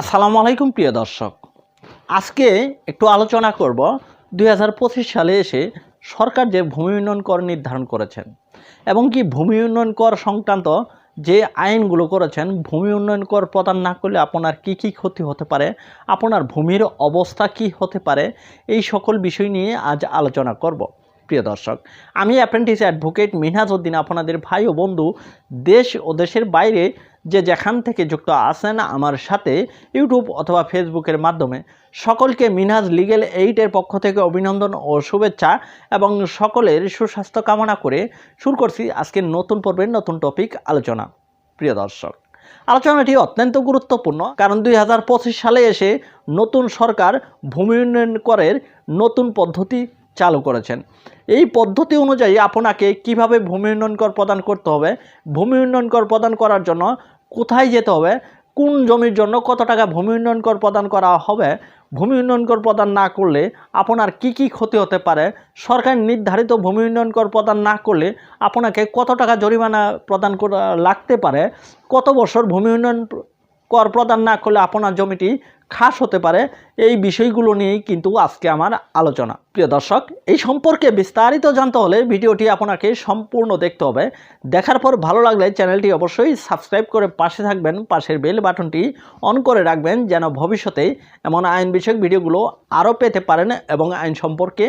আসসালামু আলাইকুম, প্রিয় দর্শক। আজকে একটু আলোচনা করব দু হাজার পঁচিশ সালে এসে সরকার যে ভূমি উন্নয়ন কর নির্ধারণ করেছেন এবং কি ভূমি উন্নয়ন কর সংক্রান্ত যে আইনগুলো করেছেন, ভূমি উন্নয়ন কর প্রদান না করলে আপনার কি কি ক্ষতি হতে পারে, আপনার ভূমির অবস্থা কি হতে পারে, এই সকল বিষয় নিয়ে আজ আলোচনা করব। প্রিয় দর্শক, আমি অ্যাপ্রেন্টিস অ্যাডভোকেট মিনহাজ উদ্দিন আপনাদের ভাই ও বন্ধু, দেশ ও দেশের বাইরে যে যেখান থেকে যুক্ত আছেন আমার সাথে ইউটিউব অথবা ফেসবুকের মাধ্যমে। সকলকে মিনহাজ লিগেল এইটের পক্ষ থেকে অভিনন্দন ও শুভেচ্ছা এবং সকলের সুস্বাস্থ্য কামনা করে শুরু করছি আজকের নতুন পর্বের নতুন টপিক আলোচনা। প্রিয় দর্শক, আলোচনাটি অত্যন্ত গুরুত্বপূর্ণ কারণ দুই হাজার পঁচিশ সালে এসে নতুন সরকার ভূমি উন্নয়ন করের নতুন পদ্ধতি চালু করেছেন। এই পদ্ধতি অনুযায়ী আপনাকে কীভাবে ভূমি উন্নয়ন কর প্রদান করতে হবে, ভূমি উন্নয়ন কর প্রদান করার জন্য কোথায় যেতে হবে, কোন জমির জন্য কত টাকা ভূমি উন্নয়ন কর প্রদান করা হবে, ভূমি উন্নয়ন কর প্রদান না করলে আপনার কি কি ক্ষতি হতে পারে, সরকার নির্ধারিত ভূমি উন্নয়ন কর প্রদান না করলে আপনাকে কত টাকা জরিমানা প্রদান করা লাগতে পারে, কত বছর ভূমি উন্নয়ন কর প্রদান না করলে আপনার জমিটি খাস হতে পারে এই বিষয়গুলো নিয়েই কিন্তু আজকে আমার আলোচনা। প্রিয় দর্শক, এই সম্পর্কে বিস্তারিত জানতে হলে ভিডিওটি আপনাকে সম্পূর্ণ দেখতে হবে। দেখার পর ভালো লাগলে চ্যানেলটি অবশ্যই সাবস্ক্রাইব করে পাশে থাকবেন, পাশের বেল বাটনটি অন করে রাখবেন যেন ভবিষ্যতে এমন আইন বিষয়ক ভিডিওগুলো আরও পেতে পারেন এবং আইন সম্পর্কে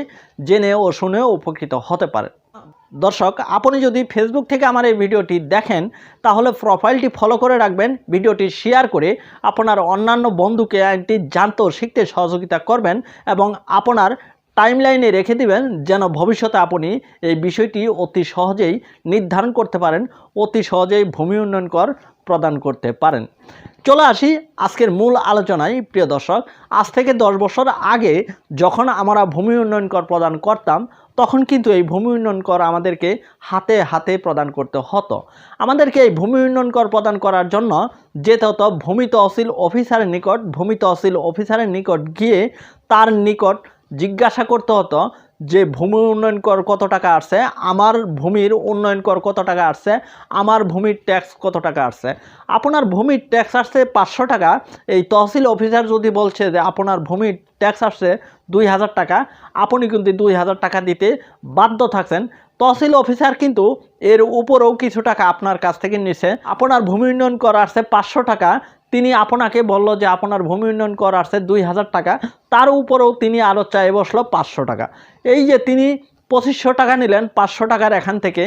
জেনে ও শুনেও উপকৃত হতে পারেন। দর্শক, আপনি যদি ফেসবুক থেকে আমার এই ভিডিওটি দেখেন, তাহলে প্রোফাইলটি ফলো করে রাখবেন, ভিডিওটি শেয়ার করে আপনার অন্যান্য বন্ধুকে আইনটি জানতে শিখতে সহযোগিতা করবেন এবং আপনার টাইমলাইনে রেখে দিবেন যেন ভবিষ্যতে আপনি এই বিষয়টি অতি সহজেই নির্ধারণ করতে পারেন, অতি সহজেই ভূমি উন্নয়ন কর প্রদান করতে পারেন। চলে আসি আজকের মূল আলোচনায়, প্রিয় দর্শক। আজ থেকে দশ বছর আগে যখন আমরা ভূমি উন্নয়ন কর প্রদান করতাম, তখন কিন্তু এই ভূমি উন্নয়ন কর আমাদেরকে হাতে হাতে প্রদান করতে হতো। আমাদেরকে এই ভূমি উন্নয়ন কর প্রদান করার জন্য যেতে হতো ভূমি তহসিল অফিসারের নিকট। ভূমি তহসিল অফিসারের নিকট গিয়ে তার নিকট জিজ্ঞাসা করতে হতো যে ভূমি উন্নয়ন কর কত টাকা আসছে, আমার ভূমির উন্নয়ন কর কত টাকা আসছে, আমার ভূমির ট্যাক্স কত টাকা আসছে। আপনার ভূমির ট্যাক্স আসছে পাঁচশো টাকা, এই তহসিল অফিসার যদি বলছে যে আপনার ভূমির ট্যাক্স আসছে দুই হাজার টাকা, আপনি কিন্তু দুই হাজার টাকা দিতে বাধ্য থাকছেন। তহসিল অফিসার কিন্তু এর উপরেও কিছু টাকা আপনার কাছ থেকে নিছে। আপনার ভূমি উন্নয়ন কর আসছে পাঁচশো টাকা তিনি আপনাকে বলল যে আপনার ভূমি উন্নয়ন কর আসছে দুই হাজার টাকা। তার উপরেও তিনি আরও চাই বসল পাঁচশো টাকা। এই যে তিনি পঁচিশশো টাকা নিলেন, পাঁচশো টাকার এখান থেকে,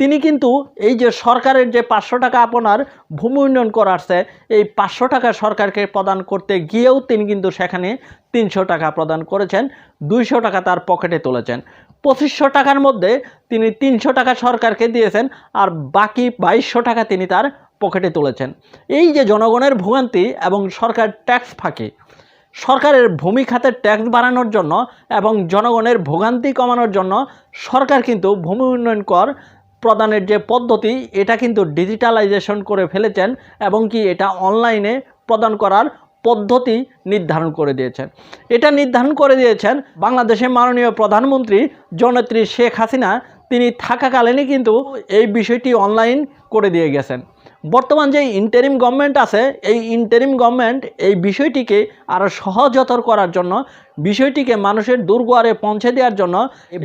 তিনি কিন্তু এই যে সরকারের যে পাঁচশো টাকা আপনার ভূমি উন্নয়ন কর আসছে এই পাঁচশো টাকা সরকারকে প্রদান করতে গিয়েও তিনি কিন্তু সেখানে তিনশো টাকা প্রদান করেছেন, দুইশো টাকা তার পকেটে তুলেছেন। পঁচিশশো টাকার মধ্যে তিনি তিনশো টাকা সরকারকে দিয়েছেন, আর বাকি বাইশশো টাকা তিনি তার পকেটে তুলেছেন। এই যে জনগণের ভোগান্তি এবং সরকার ট্যাক্স ফাঁকি, সরকারের ভূমি খাতের ট্যাক্স বাড়ানোর জন্য এবং জনগণের ভোগান্তি কমানোর জন্য সরকার কিন্তু ভূমি উন্নয়ন কর প্রদানের যে পদ্ধতি, এটা কিন্তু ডিজিটালাইজেশন করে ফেলেছেন এবং কি এটা অনলাইনে প্রদান করার পদ্ধতি নির্ধারণ করে দিয়েছেন। এটা নির্ধারণ করে দিয়েছেন বাংলাদেশের মাননীয় প্রধানমন্ত্রী জননেত্রী শেখ হাসিনা। তিনি থাকাকালীনই কিন্তু এই বিষয়টি অনলাইন করে দিয়ে গেছেন। বর্তমান যে ইন্টারিম গভর্নমেন্ট আছে, এই ইন্টারিম গভর্নমেন্ট এই বিষয়টিকে আরও সহজতর করার জন্য, বিষয়টিকে মানুষের দুর্গোয়ারে পৌঁছে দেওয়ার জন্য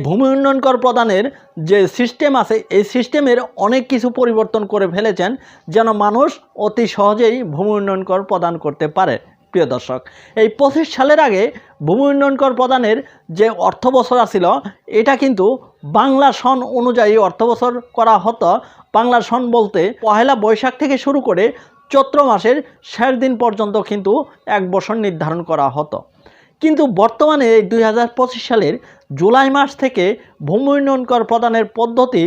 ভূমি উন্নয়ন কর প্রদানের যে সিস্টেম আছে, এই সিস্টেমের অনেক কিছু পরিবর্তন করে ফেলেছেন, যেন মানুষ অতি সহজেই ভূমি উন্নয়ন কর প্রদান করতে পারে। প্রিয় দর্শক, এই পঁচিশ সালের আগে ভূমি উন্নয়ন কর প্রদানের যে অর্থ বছর আছিল, এটা কিন্তু বাংলা সন অনুযায়ী অর্থ বছর করা হতো বাংলা সন বলতে পহেলা বৈশাখ থেকে শুরু করে চৈত্র মাসের শেষ দিন পর্যন্ত কিন্তু এক বছর নির্ধারণ করা হতো। কিন্তু বর্তমানে এই দু হাজার পঁচিশ সালের জুলাই মাস থেকে ভূমি উন্নয়ন কর প্রদানের পদ্ধতি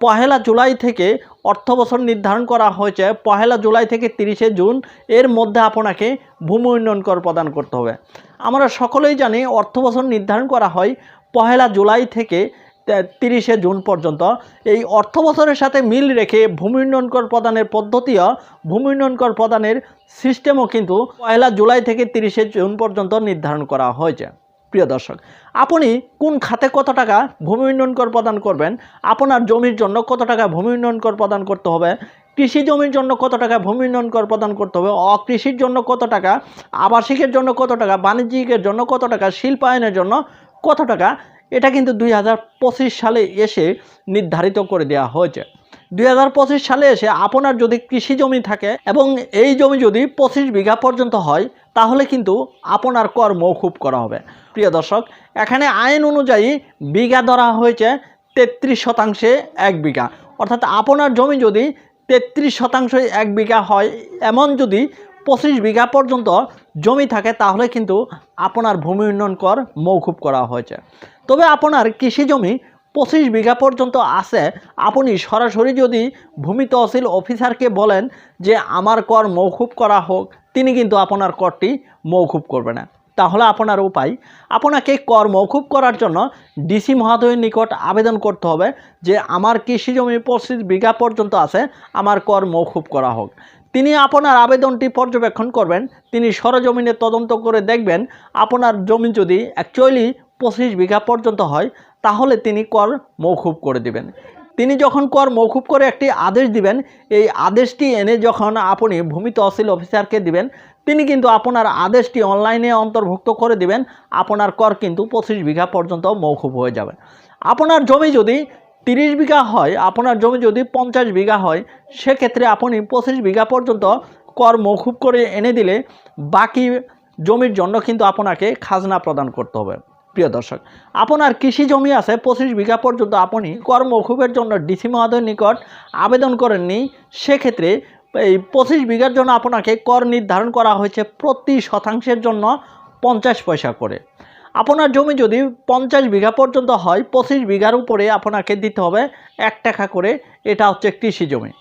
পহেলা জুলাই থেকে অর্থ বছর নির্ধারণ করা হয়েছে। পহেলা জুলাই থেকে তিরিশে জুন এর মধ্যে আপনাকে ভূমি উন্নয়ন কর প্রদান করতে হবে। আমরা সকলেই জানি অর্থ বছর নির্ধারণ করা হয় পহেলা জুলাই থেকে তিরিশে জুন পর্যন্ত। এই অর্থ বছরের সাথে মিল রেখে ভূমি উন্নয়ন কর প্রদানের পদ্ধতিও ভূমি উন্নয়ন কর প্রদানের সিস্টেমও কিন্তু পয়লা জুলাই থেকে তিরিশে জুন পর্যন্ত নির্ধারণ করা হয়েছে। প্রিয় দর্শক, আপনি কোন খাতে কত টাকা ভূমি উন্নয়ন কর প্রদান করবেন? আপনার জমির জন্য কত টাকা ভূমি উন্নয়ন কর প্রদান করতে হবে? কৃষি জমির জন্য কত টাকা ভূমি উন্নয়ন কর প্রদান করতে হবে? অকৃষির জন্য কত টাকা? আবাসিকের জন্য কত টাকা? বাণিজ্যিকের জন্য কত টাকা? শিল্পায়নের জন্য কত টাকা? এটা কিন্তু দুই হাজার পঁচিশ সালে এসে নির্ধারিত করে দেওয়া হয়েছে। দুই হাজার পঁচিশ সালে এসে আপনার যদি কৃষি জমি থাকে এবং এই জমি যদি পঁচিশ বিঘা পর্যন্ত হয়, তাহলে কিন্তু আপনার কর মৌকুব করা হবে। প্রিয় দর্শক, এখানে আইন অনুযায়ী বিঘা ধরা হয়েছে তেত্রিশ শতাংশে এক বিঘা। অর্থাৎ আপনার জমি যদি তেত্রিশ শতাংশ এক বিঘা হয়, এমন যদি পঁচিশ বিঘা পর্যন্ত জমি থাকে, তাহলে কিন্তু আপনার ভূমি উন্নয়ন কর মৌকুব করা হয়েছে। তবে আপনার কৃষি জমি পঁচিশ বিঘা পর্যন্ত আছে। আপনি সরাসরি যদি ভূমি তহসিল অফিসারকে বলেন যে আমার কর মৌকুব করা হোক, তিনি কিন্তু আপনার করটি মৌকুব করবে না। তাহলে আপনার উপায়, আপনাকে কর মৌকুব করার জন্য ডিসি মহোদয়ের নিকট আবেদন করতে হবে যে আমার কৃষি জমি পঁচিশ বিঘা পর্যন্ত আছে, আমার কর মৌকুব করা হোক। তিনি আপনার আবেদনটি পর্যবেক্ষণ করবেন। তিনি সরজমিনে তদন্ত করে দেখবেন আপনার জমি যদি অ্যাকচুয়ালি পঁচিশ বিঘা পর্যন্ত হয়, তাহলে তিনি কর মৌকুব করে দিবেন। তিনি যখন কর মৌকুব করে একটি আদেশ দিবেন, এই আদেশটি এনে যখন আপনি ভূমি তহসিল অফিসারকে দিবেন, তিনি কিন্তু আপনার আদেশটি অনলাইনে অন্তর্ভুক্ত করে দিবেন, আপনার কর কিন্তু পঁচিশ বিঘা পর্যন্ত মৌকুব হয়ে যাবে। আপনার জমি যদি তিরিশ বিঘা হয়, আপনার জমি যদি পঞ্চাশ বিঘা হয়, সেক্ষেত্রে আপনি পঁচিশ বিঘা পর্যন্ত কর মৌকুব করে এনে দিলে বাকি জমির জন্য কিন্তু আপনাকে খাজনা প্রদান করতে হবে। প্রিয় দর্শক, আপনার কৃষি জমি আছে, পঁচিশ বিঘা পর্যন্ত আপনি কর মৌকুবের জন্য ডিসি মহোদয়ের নিকট আবেদন করেননি, সেক্ষেত্রে এই পঁচিশ বিঘার জন্য আপনাকে কর নির্ধারণ করা হয়েছে প্রতি শতাংশের জন্য পঞ্চাশ পয়সা করে। আপনার জমি যদি পঞ্চাশ বিঘা পর্যন্ত হয়, পঁচিশ বিঘার উপরে আপনাকে দিতে হবে এক টাকা করে। এটা হচ্ছে কৃষি জমি।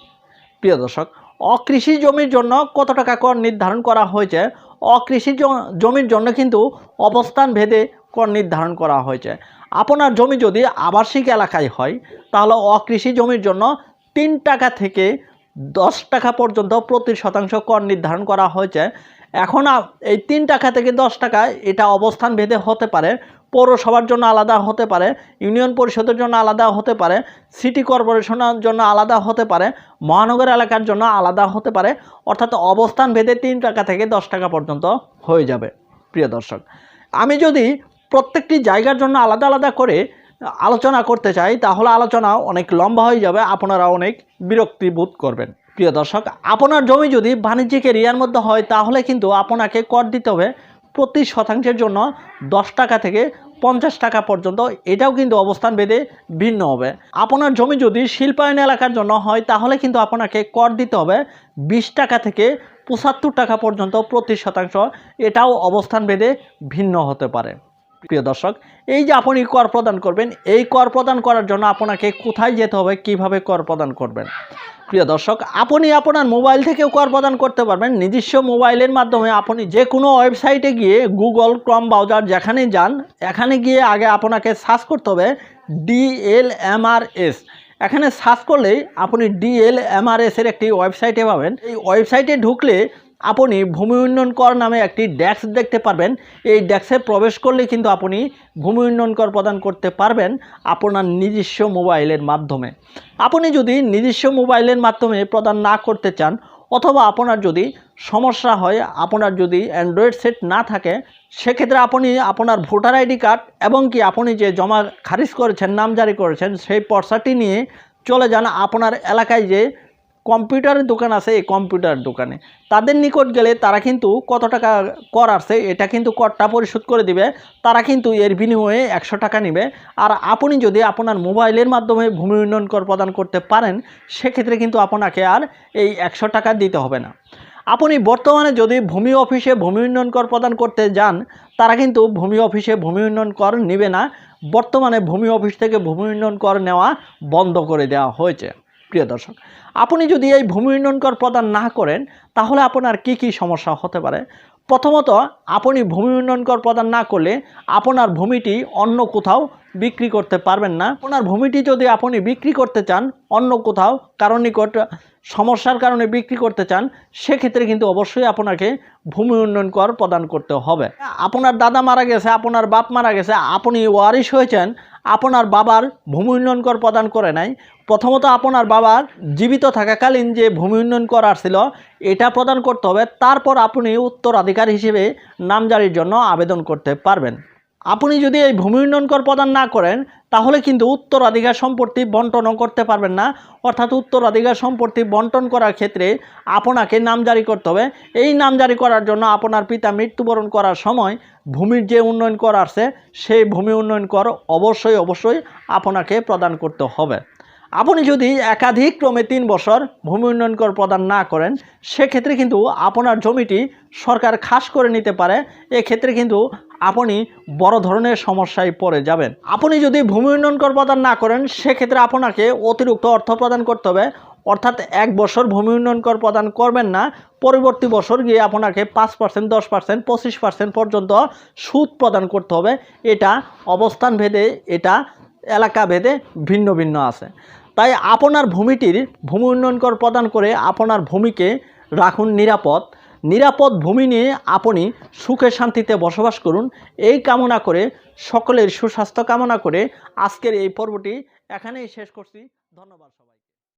প্রিয় দর্শক, অকৃষি জমির জন্য কত টাকা কর নির্ধারণ করা হয়েছে? অকৃষি জমির জন্য কিন্তু অবস্থান ভেদে কর নির্ধারণ করা হয়েছে। আপনার জমি যদি আবাসিক এলাকায় হয়, তাহলে অকৃষি জমির জন্য তিন টাকা থেকে দশ টাকা পর্যন্ত প্রতি শতাংশ কর নির্ধারণ করা হয়েছে। এখন এই তিন টাকা থেকে দশ টাকা? এটা অবস্থান ভেদে হতে পারে, পৌরসভার জন্য আলাদা হতে পারে, ইউনিয়ন পরিষদের জন্য আলাদা হতে পারে, সিটি কর্পোরেশনের জন্য আলাদা হতে পারে, মহানগর এলাকার জন্য আলাদা হতে পারে। অর্থাৎ অবস্থান ভেদে তিন টাকা থেকে দশ টাকা পর্যন্ত হয়ে যাবে, প্রিয় দর্শক। আমি যদি প্রত্যেকটি জায়গার জন্য আলাদা আলাদা করে আলোচনা করতে চাই, তাহলে আলোচনা অনেক লম্বা হয়ে যাবে আপনারা অনেক বিরক্তি বোধ করবেন। প্রিয় দর্শক, আপনার জমি যদি বাণিজ্যিক এরিয়ার মধ্যে হয়, তাহলে কিন্তু আপনাকে কর দিতে হবে প্রতি শতাংশের জন্য দশ টাকা থেকে পঞ্চাশ টাকা পর্যন্ত। এটাও কিন্তু অবস্থান ভেদে ভিন্ন হবে। আপনার জমি যদি শিল্পায়ন এলাকার জন্য হয়, তাহলে কিন্তু আপনাকে কর দিতে হবে বিশ টাকা থেকে পঁচাত্তর টাকা পর্যন্ত প্রতি শতাংশ। এটাও অবস্থান ভেদে ভিন্ন হতে পারে। প্রিয় দর্শক, এই যে আপনি কর প্রদান করবেন, এই কর প্রদান করার জন্য আপনাকে কোথায় যেতে হবে, কীভাবে কর প্রদান করবেন? প্রিয় দর্শক, আপনি আপনার মোবাইল থেকেও কর প্রদান করতে পারবেন। নিজস্ব মোবাইলের মাধ্যমে আপনি যে কোনো ওয়েবসাইটে গিয়ে গুগল, ক্রম ব্রাউজার যেখানে যান, এখানে গিয়ে আগে আপনাকে সার্চ করতে হবে ডিএলএমআরএস এখানে সার্চ করলেই আপনি ডিএলএমআরএস এর একটি ওয়েবসাইটে পাবেন। এই ওয়েবসাইটে ঢুকলে আপনি ভূমি উন্নয়ন কর নামে একটি ডেস্ক দেখতে পারবেন। এই ডেস্কে প্রবেশ করলে কিন্তু আপনি ভূমি উন্নয়ন কর প্রদান করতে পারবেন আপনার নিজস্ব মোবাইলের মাধ্যমে। আপনি যদি নিজস্ব মোবাইলের মাধ্যমে প্রদান না করতে চান অথবা আপনার যদি সমস্যা হয়, আপনার যদি অ্যান্ড্রয়েড সেট না থাকে, সেক্ষেত্রে আপনি আপনার ভোটার আইডি কার্ড এবং কি আপনি যে জমা খারিজ করেছেন, নাম জারি করেছেন, সেই পর্সাটি নিয়ে চলে যান। আপনার এলাকায় যে কম্পিউটারের দোকান আছে, এই কম্পিউটার দোকানে। তাদের নিকট গেলে তারা কিন্তু কত টাকা কর আসছে, এটা কিন্তু করটা পরিশোধ করে দিবে। তারা কিন্তু এর বিনিময়ে একশো টাকা নেবে। আর আপনি যদি আপনার মোবাইলের মাধ্যমে ভূমি উন্নয়ন কর প্রদান করতে পারেন, সেক্ষেত্রে কিন্তু আপনাকে আর এই একশো টাকা দিতে হবে না। আপনি বর্তমানে যদি ভূমি অফিসে ভূমি উন্নয়ন কর প্রদান করতে যান, তারা কিন্তু ভূমি অফিসে ভূমি উন্নয়ন কর নেবে না। বর্তমানে ভূমি অফিস থেকে ভূমি উন্নয়ন কর নেওয়া বন্ধ করে দেওয়া হয়েছে। প্রিয় দর্শক, আপনি যদি এই ভূমি উন্নয়ন কর প্রদান না করেন, তাহলে আপনার কি কি সমস্যা হতে পারে? প্রথমত, আপনি ভূমি উন্নয়ন কর প্রদান না করলে আপনার ভূমিটি অন্য কোথাও বিক্রি করতে পারবেন না। আপনার ভূমিটি যদি আপনি বিক্রি করতে চান অন্য কোথাও, কারণ নিকট সমস্যার কারণে বিক্রি করতে চান, সেক্ষেত্রে কিন্তু অবশ্যই আপনাকে ভূমি উন্নয়ন কর প্রদান করতে হবে। আপনার দাদা মারা গেছে, আপনার বাপ মারা গেছে, আপনি ওয়ারিশ হয়েছেন আপনার বাবার ভূমি উন্নয়ন কর প্রদান করে নাই। প্রথমত আপনার বাবার জীবিত থাকাকালীন যে ভূমি উন্নয়ন কর আসছিল, এটা প্রদান করতে হবে। তারপর আপনি উত্তরাধিকার হিসেবে নামজারির জন্য আবেদন করতে পারবেন। আপনি যদি এই ভূমি উন্নয়ন কর প্রদান না করেন, তাহলে কিন্তু উত্তরাধিকার সম্পত্তি বন্টনও করতে পারবেন না। অর্থাৎ উত্তরাধিকার সম্পত্তি বন্টন করার ক্ষেত্রে আপনাকে নাম জারি করতে হবে। এই নাম জারি করার জন্য আপনার পিতা মৃত্যুবরণ করার সময় ভূমির যে উন্নয়ন কর আছে সেই ভূমি উন্নয়ন কর অবশ্যই অবশ্যই আপনাকে প্রদান করতে হবে। আপনি যদি একাধিক ক্রমে তিন বছর ভূমি উন্নয়ন কর প্রদান না করেন, সেক্ষেত্রে কিন্তু আপনার জমিটি সরকার খাস করে নিতে পারে। এক্ষেত্রে কিন্তু আপনি বড় ধরনের সমস্যায় পড়ে যাবেন। আপনি যদি ভূমি উন্নয়ন কর প্রদান না করেন, সেক্ষেত্রে আপনাকে অতিরিক্ত অর্থ প্রদান করতে হবে। অর্থাৎ এক বছর ভূমি উন্নয়ন কর প্রদান করবেন না, পরবর্তী বছর গিয়ে আপনাকে পাঁচ পার্সেন্ট দশ পার্সেন্ট পঁচিশ পার্সেন্ট পর্যন্ত সুদ প্রদান করতে হবে। এটা অবস্থান ভেদে, এটা এলাকা ভেদে ভিন্ন ভিন্ন আছে। তাই আপনার ভূমিটির ভূমি উন্নয়ন কর প্রদান করে আপনার ভূমিকে রাখুন নিরাপদ। নিরাপদ ভূমি নিয়ে আপনি সুখে শান্তিতে বসবাস করুন। এই কামনা করে, সকলের সুস্বাস্থ্য কামনা করে আজকের এই পর্বটি এখানেই শেষ করছি। ধন্যবাদ সবাই